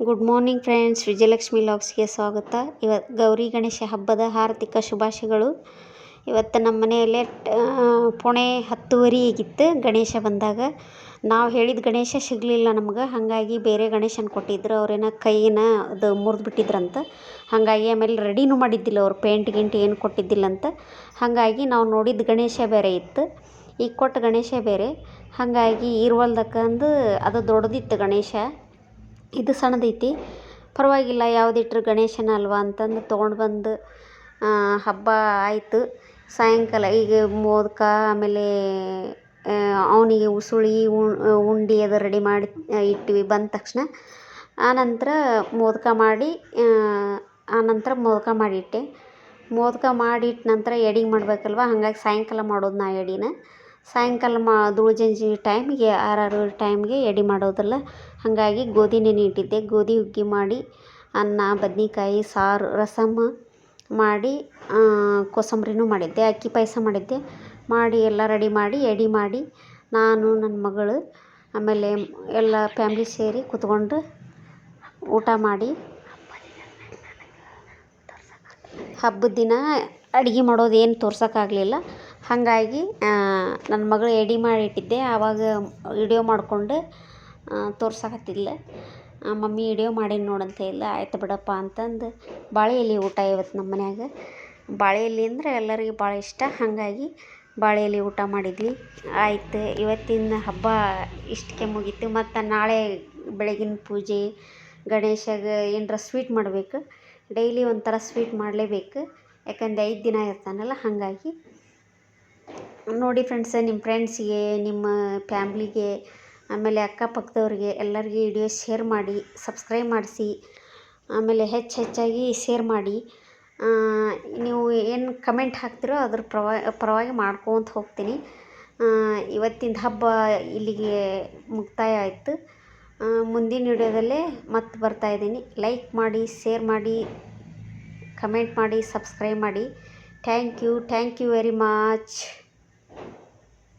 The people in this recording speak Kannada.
ಗುಡ್ ಮಾರ್ನಿಂಗ್ ಫ್ರೆಂಡ್ಸ್, ವಿಜಯಲಕ್ಷ್ಮಿ ಲಾಗ್ಸ್ಗೆ ಸ್ವಾಗತ. ಇವತ್ತು ಗೌರಿ ಗಣೇಶ ಹಬ್ಬದ ಹಾರ್ದಿಕ ಶುಭಾಶಯಗಳು. ಇವತ್ತು ನಮ್ಮ ಮನೆಯಲ್ಲೇ ಪುಣೆ ಹತ್ತುವರೆ ಆಗಿತ್ತು, ಗಣೇಶ ಬಂದಾಗ. ನಾವು ಹೇಳಿದ ಗಣೇಶ ಸಿಗಲಿಲ್ಲ ನಮ್ಗೆ, ಹಾಗಾಗಿ ಬೇರೆ ಗಣೇಶನ ಕೊಟ್ಟಿದ್ರು. ಅವ್ರೇನೋ ಕೈನ ಅದು ಮುರಿದು ಬಿಟ್ಟಿದ್ರಂತ ಹಾಗಾಗಿ ಆಮೇಲೆ ರೆಡಿನೂ ಮಾಡಿದ್ದಿಲ್ಲ, ಅವ್ರು ಪೇಂಟ್ ಗಿಂಟ್ ಏನು ಕೊಟ್ಟಿದ್ದಿಲ್ಲ ಅಂತ ಹಾಗಾಗಿ ನಾವು ನೋಡಿದ ಗಣೇಶ ಬೇರೆ ಇತ್ತು. ಈಗ ಕೊಟ್ಟ ಗಣೇಶ ಬೇರೆ. ಹಾಗಾಗಿ ಇರುವಲ್ದಕ್ಕಂದು ಅದು ದೊಡ್ಡದಿತ್ತು ಗಣೇಶ. ಇದು ಸಣ್ಣದೈತಿ. ಪರವಾಗಿಲ್ಲ ಯಾವುದಿಟ್ರು ಗಣೇಶನ ಅಲ್ವಾ ಅಂತಂದು ತೊಗೊಂಡು ಬಂದು ಹಬ್ಬ ಆಯಿತು. ಸಾಯಂಕಾಲ ಈಗ ಮೋದಕ, ಆಮೇಲೆ ಅವನಿಗೆ ಉಸುಳಿ ಉಂಡೆ ಅದು ರೆಡಿ ಮಾಡಿ ಇಟ್ವಿ ಬಂದ ತಕ್ಷಣ. ಆನಂತರ ಮೋದಕ ಮಾಡಿ ಆನಂತರ ಮೋದಕ ಮಾಡಿಟ್ಟೆ. ಮೋದಕ ಮಾಡಿಟ್ಟ ನಂತರ ಎಡೆ ಮಾಡಬೇಕಲ್ವ? ಹಾಗಾಗಿ ಸಾಯಂಕಾಲ ಮಾಡೋದು ನಾ ಎಡೆನ. ಸಾಯಂಕಾಲ ಮಾ ಧೂಳು ಜಂಜಿ ಟೈಮಿಗೆ, ಆರಾರು ಟೈಮ್ಗೆ ಎಡೆ ಮಾಡೋದಲ್ಲ. ಹಾಗಾಗಿ ಗೋಧಿ ನೆನೆ ಇಟ್ಟಿದ್ದೆ. ಗೋಧಿ ಹುಗ್ಗಿ ಮಾಡಿ, ಅನ್ನ, ಬದ್ನೆಕಾಯಿ, ಸಾರು ರಸಮ್ಮ ಮಾಡಿ ಕೋಸಂಬರಿನೂ ಮಾಡಿದ್ದೆ. ಅಕ್ಕಿ ಪಾಯಸ ಮಾಡಿದ್ದೆ. ಮಾಡಿ ಎಲ್ಲ ರೆಡಿ ಮಾಡಿ, ಎಡೆ ಮಾಡಿ ನಾನು, ನನ್ನ ಮಗಳು, ಆಮೇಲೆ ಎಲ್ಲ ಫ್ಯಾಮ್ಲಿ ಸೇರಿ ಕೂತ್ಕೊಂಡು ಊಟ ಮಾಡಿ, ಹಬ್ಬದ ದಿನ ಅಡುಗೆ ಮಾಡೋದೇನು ತೋರ್ಸೋಕ್ಕಾಗಲಿಲ್ಲ. ಹಾಗಾಗಿ ನನ್ನ ಮಗಳು ಎಡೆ ಮಾಡಿಟ್ಟಿದ್ದೆ. ಆವಾಗ ವಿಡಿಯೋ ಮಾಡಿಕೊಂಡು ತೋರ್ಸಕತ್ತಿಲ್ಲ ಮಮ್ಮಿ ವಿಡಿಯೋ ಮಾಡೀನಿ ನೋಡಂತ ಇಲ್ಲ, ಆಯ್ತು ಬಿಡಪ್ಪ ಅಂತಂದು. ಬಾಳೆ ಎಲೆ ಊಟ ಇವತ್ತು ನಮ್ಮ ಮನ್ಯಾಗ. ಬಾಳೆ ಎಲೆ ಅಂದರೆ ಎಲ್ಲರಿಗೆ ಭಾಳ ಇಷ್ಟ. ಹಾಗಾಗಿ ಬಾಳೆ ಎಲೆ ಊಟ ಮಾಡಿದ್ವಿ. ಆಯ್ತು, ಇವತ್ತಿನ ಹಬ್ಬ ಇಷ್ಟಕ್ಕೆ ಮುಗೀತು. ಮತ್ತು ನಾಳೆ ಬೆಳಗಿನ ಪೂಜೆ, ಗಣೇಶಗೆ ಏನರ ಸ್ವೀಟ್ ಮಾಡಬೇಕು. ಡೈಲಿ ಒಂಥರ ಸ್ವೀಟ್ ಮಾಡಲೇಬೇಕು. ಯಾಕಂದ್ರೆ ಐದು ದಿನ ಇರ್ತಾನಲ್ಲ, ಹಾಗಾಗಿ ನೋಡಿ ಫ್ರೆಂಡ್ಸ್ ನಿಮ್ಮ ಫ್ರೆಂಡ್ಸ್ಗೆ ನಿಮ್ಮ ಫ್ಯಾಮ್ಲಿಗೆ ಆಮೇಲೆ ಅಕ್ಕಪಕ್ಕದವ್ರಿಗೆ ಎಲ್ಲರಿಗೆ ವಿಡಿಯೋ ಶೇರ್ ಮಾಡಿ ಸಬ್ಸ್ಕ್ರೈಬ್ ಮಾಡಿಸಿ, ಆಮೇಲೆ ಹೆಚ್ಚು ಹೆಚ್ಚಾಗಿ ಶೇರ್ ಮಾಡಿ. ನೀವು ಏನು ಕಮೆಂಟ್ ಹಾಕ್ತಿರೋ ಅದ್ರ ಪ್ರವಾ, ಪರವಾಗಿ ಮಾಡ್ಕೊತ ಹೋಗ್ತೀನಿ. ಇವತ್ತಿನ ಹಬ್ಬ ಇಲ್ಲಿಗೆ ಮುಕ್ತಾಯ ಆಯಿತು. ಮುಂದಿನ ವಿಡಿಯೋದಲ್ಲೇ ಮತ್ತೆ ಬರ್ತಾಯಿದ್ದೀನಿ ಲೈಕ್ ಮಾಡಿ ಶೇರ್ ಮಾಡಿ ಕಮೆಂಟ್ ಮಾಡಿ ಸಬ್ಸ್ಕ್ರೈಬ್ ಮಾಡಿ. Thank you thank you very much